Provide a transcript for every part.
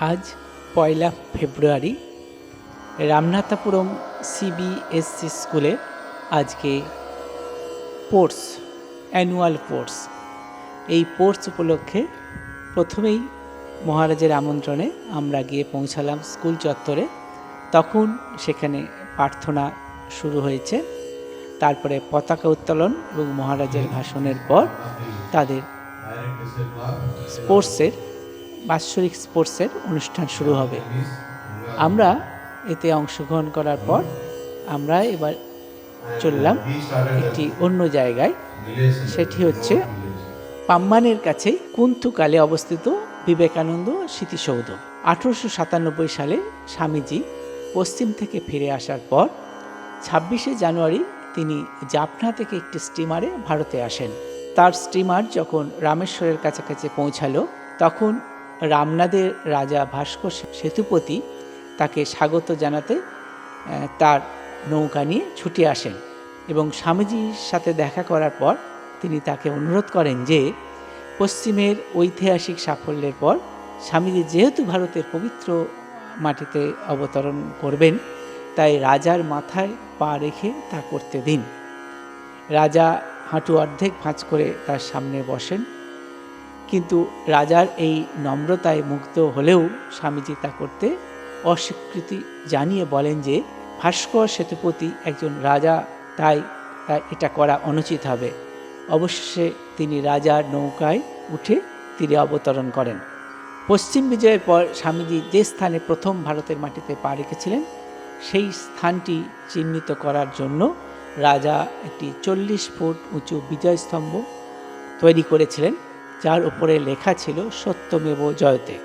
আজ পয়লা ফেব্রুয়ারি। রামনাথাপুরম সিবিএসসি স্কুলে আজকে স্পোর্টস অ্যানুয়াল স্পোর্টস এই স্পোর্টস উপলক্ষে প্রথমেই মহারাজের আমন্ত্রণে আমরা গিয়ে পৌঁছালাম স্কুল চত্বরে। তখন সেখানে প্রার্থনা শুরু হয়েছে। তারপরে পতাকা উত্তোলন এবং মহারাজের ভাষণের পর তাদের স্পোর্টসের বাৎসরিক স্পোর্টসের অনুষ্ঠান শুরু হবে। আমরা এতে অংশগ্রহণ করার পর আমরা এবার চললাম একটি অন্য জায়গায়। সেটি হচ্ছে পাম্মানের কাছে কুন্তুকালে অবস্থিত বিবেকানন্দ স্মৃতিসৌধ। আঠেরোশো সাতানব্বই সালে স্বামীজি পশ্চিম থেকে ফিরে আসার পর ছাব্বিশে জানুয়ারি তিনি জাফনা থেকে একটি স্টিমারে ভারতে আসেন। তার স্টিমার যখন রামেশ্বরের কাছাকাছি পৌঁছালো, তখন রামনাদের রাজা ভাস্কর সেতুপতি তাকে স্বাগত জানাতে তার নৌকা নিয়ে ছুটে আসেন এবং স্বামীজির সাথে দেখা করার পর তিনি তাকে অনুরোধ করেন যে, পশ্চিমের ঐতিহাসিক সাফল্যের পর স্বামীজি যেহেতু ভারতের পবিত্র মাটিতে অবতরণ করবেন, তাই রাজার মাথায় পা রেখে তা করতে দিন। রাজা হাঁটু অর্ধেক ভাঁজ করে তার সামনে বসেন। কিন্তু রাজার এই নম্রতায় মুগ্ধ হলেও স্বামীজি তা করতে অস্বীকৃতি জানিয়ে বলেন যে, ভাস্কর সেতুপতি একজন রাজা, তাই তাই এটা করা অনুচিত হবে। অবশেষে তিনি রাজার নৌকায় উঠে তীরে অবতরণ করেন। পশ্চিম বিজয়ের পর স্বামীজি যে স্থানে প্রথম ভারতের মাটিতে পা রেখেছিলেন, সেই স্থানটি চিহ্নিত করার জন্য রাজা একটি চল্লিশ ফুট উঁচু বিজয়স্তম্ভ তৈরি করেছিলেন। যার উপরে লেখা ছিল সত্যমেব জয়তে।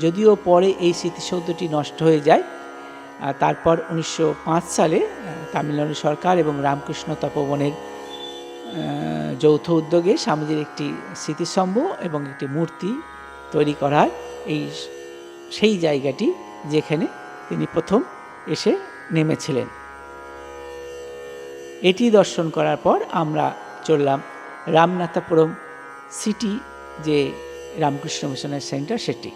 যদিও পরে এই স্মৃতিসৌধটি নষ্ট হয়ে যায় তারপর উনিশশো পাঁচ সালে তামিলনাড়ু সরকার এবং রামকৃষ্ণ তপবনের যৌথ উদ্যোগে স্বামীজির একটি স্মৃতিস্তম্ভ এবং একটি মূর্তি তৈরি করা হয় এই সেই জায়গাটি যেখানে তিনি প্রথম এসে নেমেছিলেন। এটি দর্শন করার পর আমরা চললাম রামনাথাপুরম সিটি যে রামকৃষ্ণ মিশনের সেন্টার সেটি।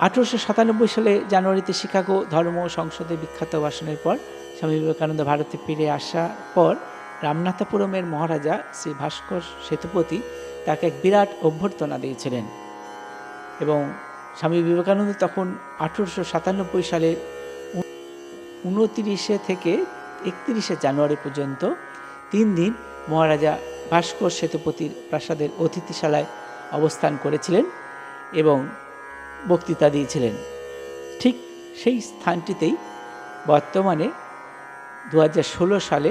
আঠেরোশো সাতানব্বই সালে জানুয়ারিতে শিকাগো ধর্ম সংসদে বিখ্যাত ভাষণের পর স্বামী বিবেকানন্দ ভারতে ফিরে আসার পর রামনাথাপুরমের মহারাজা শ্রী ভাস্কর সেতুপতি তাকে এক বিরাট অভ্যর্থনা দিয়েছিলেন। এবং স্বামী বিবেকানন্দ তখন আঠেরোশো সাতানব্বই সালের উনতিরিশে থেকে একত্রিশে জানুয়ারি পর্যন্ত তিন দিন মহারাজা ভাস্কর সেতুপতির প্রাসাদের অতিথিশালায় অবস্থান করেছিলেন এবং বক্তৃতা দিয়েছিলেন। ঠিক সেই স্থানটিতেই বর্তমানে দু হাজার ষোলো সালে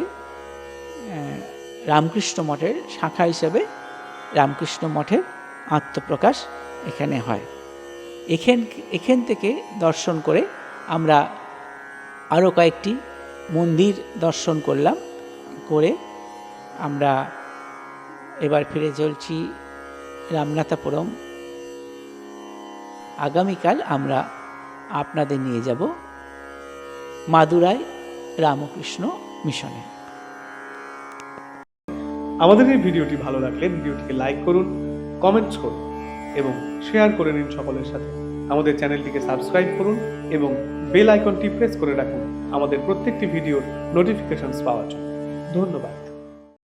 রামকৃষ্ণ মঠের শাখা হিসেবে রামকৃষ্ণ মঠের আত্মপ্রকাশ এখানে হয়। এখান এখান থেকে দর্শন করে আমরা আরও কয়েকটি মন্দির দর্শন করলাম। করে আমরা এবার ফিরে চলছি রামনাথাপুরম। আগামীকাল আমরা আপনাদের নিয়ে যাব মাদুরাই রামকৃষ্ণ মিশনে। আমাদের এই ভিডিওটি ভালো লাগলে ভিডিওটিকে লাইক করুন, কমেন্টস করুন এবং শেয়ার করে নিন সকলের সাথে। আমাদের চ্যানেলটিকে সাবস্ক্রাইব করুন এবং বেল আইকনটি প্রেস করে রাখুন। আমাদের প্রত্যেকটি ভিডিওর নোটিফিকেশনস পাওয়ার জন্য। ধন্যবাদ।